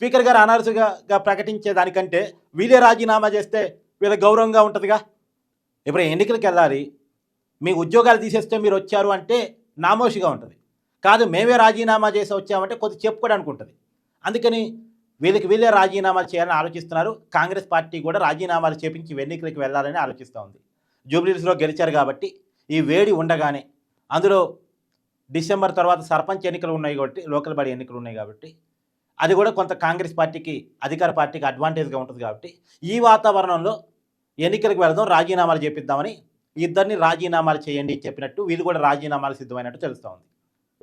Speaker గారు అనర్సుగా ప్రకటించే దానికంటే వీళ్ళే రాజీనామా చేస్తే వీళ్ళ గౌరవంగా ఉంటుందిగా? ఇప్పుడు ఎన్నికలకు వెళ్ళాలి మీ ఉద్యోగాలు తీసేస్తే మీరు వచ్చారు అంటే నామోషిగా ఉంటుంది. కాదు మేమే రాజీనామా చేసి వచ్చామంటే కొద్ది చెప్పుకోవడానికి ఉంటుంది అందుకని వీళ్ళకి వీళ్ళే రాజీనామాలు చేయాలని ఆలోచిస్తున్నారు. కాంగ్రెస్ పార్టీ కూడా రాజీనామాలు చేపించి ఎన్నికలకు వెళ్ళాలని ఆలోచిస్తూ ఉంది. జూబ్లీస్లో గెలిచారు కాబట్టి ఈ వేడి ఉండగానే అందులో డిసెంబర్ తర్వాత సర్పంచ్ ఎన్నికలు ఉన్నాయి కాబట్టి లోకల్ బాడీ ఎన్నికలు ఉన్నాయి కాబట్టి అది కూడా కొంత కాంగ్రెస్ పార్టీకి అధికార పార్టీకి అడ్వాంటేజ్గా ఉంటుంది కాబట్టి ఈ వాతావరణంలో ఎన్నికలకు వెళదాం రాజీనామాలు చేపిద్దామని ఇద్దరిని రాజీనామాలు చేయండి చెప్పినట్టు వీళ్ళు కూడా రాజీనామాలు సిద్ధమైనట్టు తెలుస్తూ ఉంది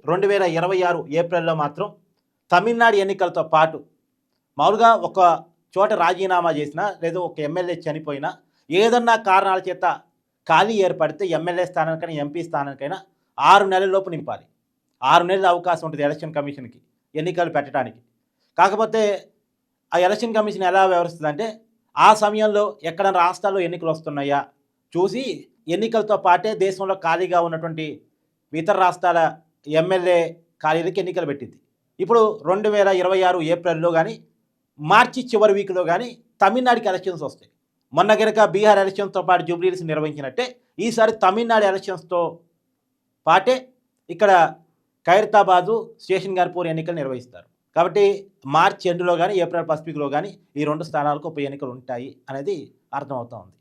రెండు వేల ఇరవై ఆరు ఏప్రిల్లో మాత్రం తమిళనాడు ఎన్నికలతో పాటు మామూలుగా ఒక చోట రాజీనామా చేసినా లేదా ఒక ఎమ్మెల్యే చనిపోయినా ఏదన్నా కారణాల చేత ఖాళీ ఏర్పడితే ఎమ్మెల్యే స్థానానికైనా ఎంపీ స్థానానికైనా ఆరు నెలల లోపు నింపాలి. ఆరు నెలల అవకాశం ఉంటుంది ఎలక్షన్ కమిషన్కి ఎన్నికలు పెట్టడానికి. కాకపోతే ఆ ఎలక్షన్ కమిషన్ ఎలా వ్యవహరిస్తుందంటే ఆ సమయంలో ఎక్కడ రాష్ట్రాల్లో ఎన్నికలు వస్తున్నాయా చూసి ఎన్నికలతో పాటే దేశంలో ఖాళీగా ఉన్నటువంటి ఇతర రాష్ట్రాల ఎమ్మెల్యే ఖాళీలకి ఎన్నికలు పెట్టింది. ఇప్పుడు రెండు వేల ఇరవై ఆరు ఏప్రిల్లో కానీ మార్చి చివరి వీక్లో కానీ తమిళనాడుకి ఎలక్షన్స్ వస్తాయి. మొన్న గనక బీహార్ ఎలక్షన్స్తో పాటు జూబ్లీస్ నిర్వహించినట్టే ఈసారి తమిళనాడు ఎలక్షన్స్తో పాటే ఇక్కడ ఖైరతాబాదు స్టేషన్ గారిపూర్ ఎన్నికలు నిర్వహిస్తారు. కాబట్టి మార్చి ఎండులో కానీ ఏప్రిల్ పసిఫిక్లో కానీ ఈ రెండు స్థానాలకు ఉప ఎన్నికలు ఉంటాయి అనేది అర్థమవుతా ఉంది.